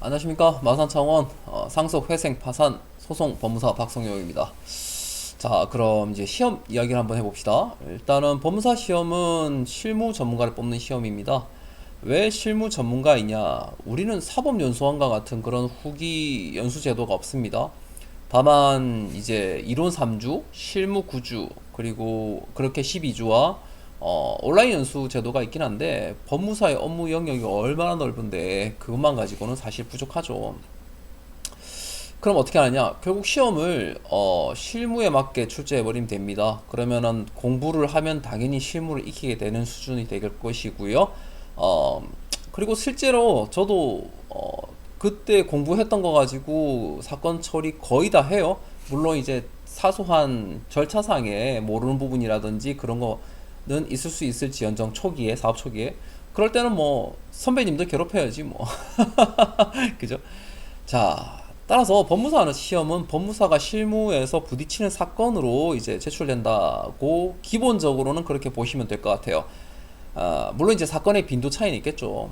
안녕하십니까 마산창원 어, 상속 회생 파산 소송 법무사 박성용입니다. 자 그럼 이제 시험 이야기를 한번 해봅시다. 일단은 법무사 시험은 실무 전문가를 뽑는 시험입니다. 왜 실무 전문가이냐? 우리는 사법연수원과 같은 그런 후기 연수 제도가 없습니다. 다만 이제 이론 3주, 실무 9주, 그리고 그렇게 12주와 어, 온라인 연수 제도가 있긴 한데 법무사의 업무 영역이 얼마나 넓은데 그것만 가지고는 사실 부족하죠. 그럼 어떻게 하느냐? 결국 시험을 어, 실무에 맞게 출제해 버리면 됩니다. 그러면은 공부를 하면 당연히 실무를 익히게 되는 수준이 될 것이고요. 어, 그리고 실제로 저도 어, 그때 공부했던 거 가지고 사건 처리 거의 다 해요. 물론 이제 사소한 절차상에 모르는 부분이라든지 그런 거 는 있을 수 있을지언정 초기에 사업 초기에 그럴 때는 뭐 선배님들 괴롭혀야지 뭐 그죠? 자, 따라서 법무사 시험은 법무사가 실무에서 부딪히는 사건으로 이제 제출된다고 기본적으로는 그렇게 보시면 될 것 같아요. 아, 물론 이제 사건의 빈도 차이는 있겠죠.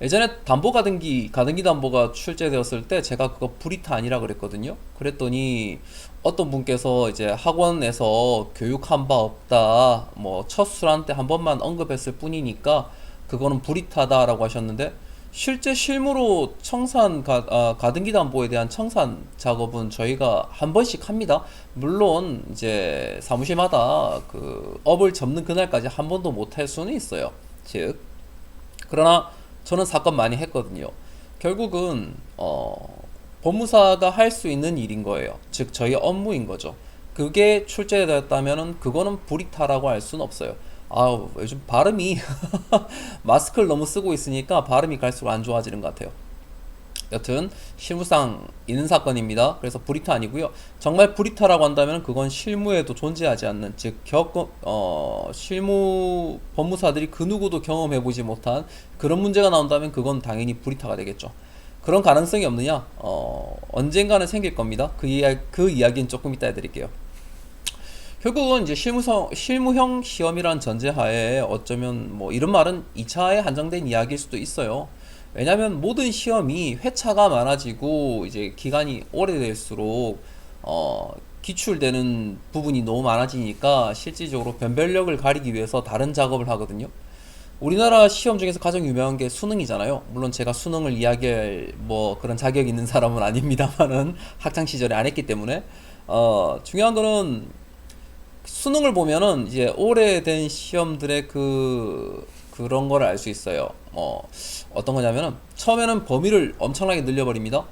예전에 담보 가등기, 가등기 담보가 출제되었을 때 제가 그거 불이타 아니라 그랬거든요. 그랬더니 어떤 분께서 이제 학원에서 교육한 바 없다, 뭐첫 술한 때한 번만 언급했을 뿐이니까 그거는 불이타다라고 하셨는데 실제 실무로 청산 가, 아, 가등기 담보에 대한 청산 작업은 저희가 한 번씩 합니다. 물론 이제 사무실마다 그 업을 접는 그날까지 한 번도 못 할 수는 있어요. 즉 그러나 저는 사건 많이 했거든요. 결국은 어, 법무사가 할 수 있는 일인 거예요. 즉 저희 업무인 거죠. 그게 출제되었다면은 그거는 불이타라고 할 수는 없어요. 아, 요즘 발음이 마스크를 너무 쓰고 있으니까 발음이 갈수록 안 좋아지는 것 같아요. 여튼 실무상 있는 사건입니다. 그래서 불이타 아니고요. 정말 불이타라고 한다면 그건 실무에도 존재하지 않는 즉 겪, 어, 실무 법무사들이 그 누구도 경험해 보지 못한 그런 문제가 나온다면 그건 당연히 불이타가 되겠죠. 그런 가능성이 없느냐? 어, 언젠가는 생길 겁니다. 그 이야 그 이야기는 조금 이따 해드릴게요. 결국은 이제 실무성, 실무형 시험이란 전제하에 어쩌면 뭐 이런 말은 2차에 한정된 이야기일 수도 있어요. 왜냐면 모든 시험이 회차가 많아지고 이제 기간이 오래될수록 어, 기출되는 부분이 너무 많아지니까 실질적으로 변별력을 가리기 위해서 다른 작업을 하거든요. 우리나라 시험 중에서 가장 유명한 게 수능이잖아요. 물론 제가 수능을 이야기할 뭐 그런 자격이 있는 사람은 아닙니다만은 학창 시절에 안 했기 때문에 어, 중요한 거는 수능을 보면은 이제 오래된 시험들의 그 그런 걸 알 수 있어요. 뭐 어떤 거냐면은 처음에는 범위를 엄청나게 늘려버립니다.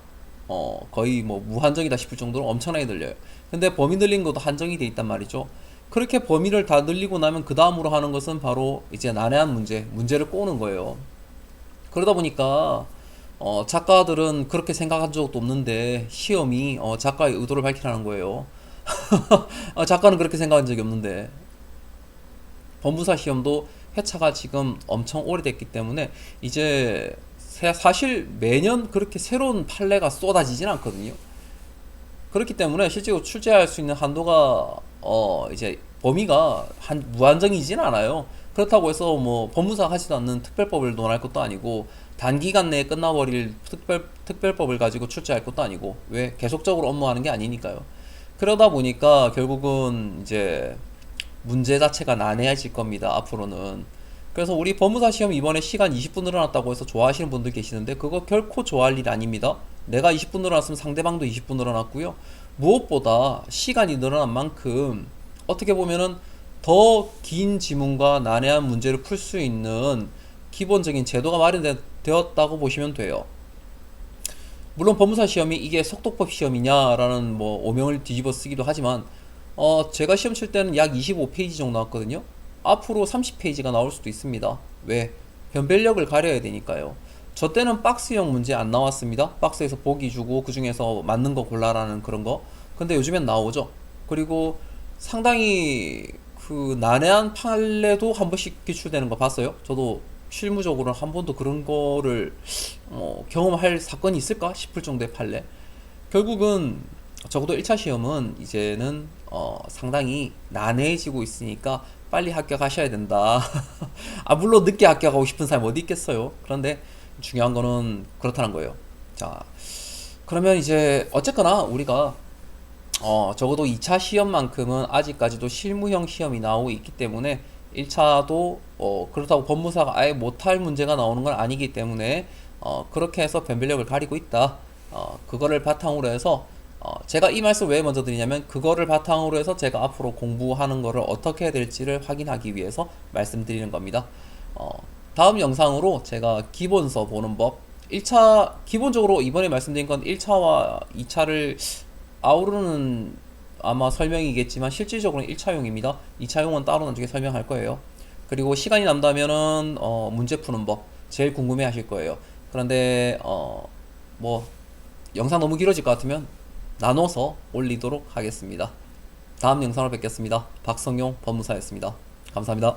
어 거의 뭐 무한정이다 싶을 정도로 엄청나게 늘려요. 근데 범위 늘린 것도 한정이 돼 있단 말이죠. 그렇게 범위를 다 늘리고 나면 그 다음으로 하는 것은 바로 이제 난해한 문제, 문제를 꼬는 거예요. 그러다 보니까 어, 작가들은 그렇게 생각한 적도 없는데 시험이 어, 작가의 의도를 밝히라는 거예요. 어, 작가는 그렇게 생각한 적이 없는데 법무사 시험도 회차가 지금 엄청 오래됐기 때문에 이제 사- 사실 매년 그렇게 새로운 판례가 쏟아지진 않거든요. 그렇기 때문에 실제로 출제할 수 있는 한도가 어 이제 범위가 한 무한정이진 않아요. 그렇다고 해서 뭐 법무사 하지도 않는 특별법을 논할 것도 아니고 단기간 내에 끝나버릴 특별 특별법을 가지고 출제할 것도 아니고 왜 계속적으로 업무하는 게 아니니까요. 그러다 보니까 결국은 이제 문제 자체가 난해해질 겁니다. 앞으로는. 그래서 우리 법무사 시험 이번에 시간 20분 늘어났다고 해서 좋아하시는 분들 계시는데 그거 결코 좋아할 일 아닙니다. 내가 20분 늘어났으면 상대방도 20분 늘어났고요. 무엇보다 시간이 늘어난 만큼 어떻게 보면은 더 긴 지문과 난해한 문제를 풀 수 있는 기본적인 제도가 마련되었다고 보시면 돼요. 물론 법무사 시험이 이게 속독법 시험이냐라는 뭐 오명을 뒤집어 쓰기도 하지만 어 제가 시험 칠 때는 약 25페이지 정도 나왔거든요. 앞으로 30페이지가 나올 수도 있습니다. 왜? 변별력을 가려야 되니까요. 저 때는 박스형 문제 안 나왔습니다. 박스에서 보기 주고 그 중에서 맞는 거 골라라는 그런 거. 근데 요즘엔 나오죠. 그리고 상당히 그 난해한 판례도 한 번씩 기출되는 거 봤어요. 저도 실무적으로 한 번도 그런 거를 어, 경험할 사건이 있을까 싶을 정도의 판례. 결국은 적어도 1차 시험은 이제는 어, 상당히 난해해지고 있으니까 빨리 합격하셔야 된다. 아, 물론 늦게 합격하고 싶은 사람이 어디 있겠어요. 그런데 중요한 거는 그렇다는 거예요. 자, 그러면 이제 어쨌거나 우리가 어, 적어도 2차 시험만큼은 아직까지도 실무형 시험이 나오고 있기 때문에 1차도 어, 그렇다고 법무사가 아예 못할 문제가 나오는 건 아니기 때문에 어, 그렇게 해서 변별력을 가리고 있다. 어, 그거를 바탕으로 해서 어, 제가 이 말씀 왜 먼저 드리냐면 그거를 바탕으로 해서 제가 앞으로 공부하는 거를 어떻게 해야 될지를 확인하기 위해서 말씀드리는 겁니다. 어, 다음 영상으로 제가 기본서 보는 법 1차 기본적으로 이번에 말씀드린 건 1차와 2차를 아우르는 아마 설명이겠지만 실질적으로는 1차용입니다. 2차용은 따로 나중에 설명할 거예요. 그리고 시간이 남다면은 어, 문제 푸는 법 제일 궁금해 하실 거예요. 그런데 어, 뭐 영상 너무 길어질 것 같으면 나눠서 올리도록 하겠습니다. 다음 영상으로 뵙겠습니다. 박성용 법무사였습니다. 감사합니다.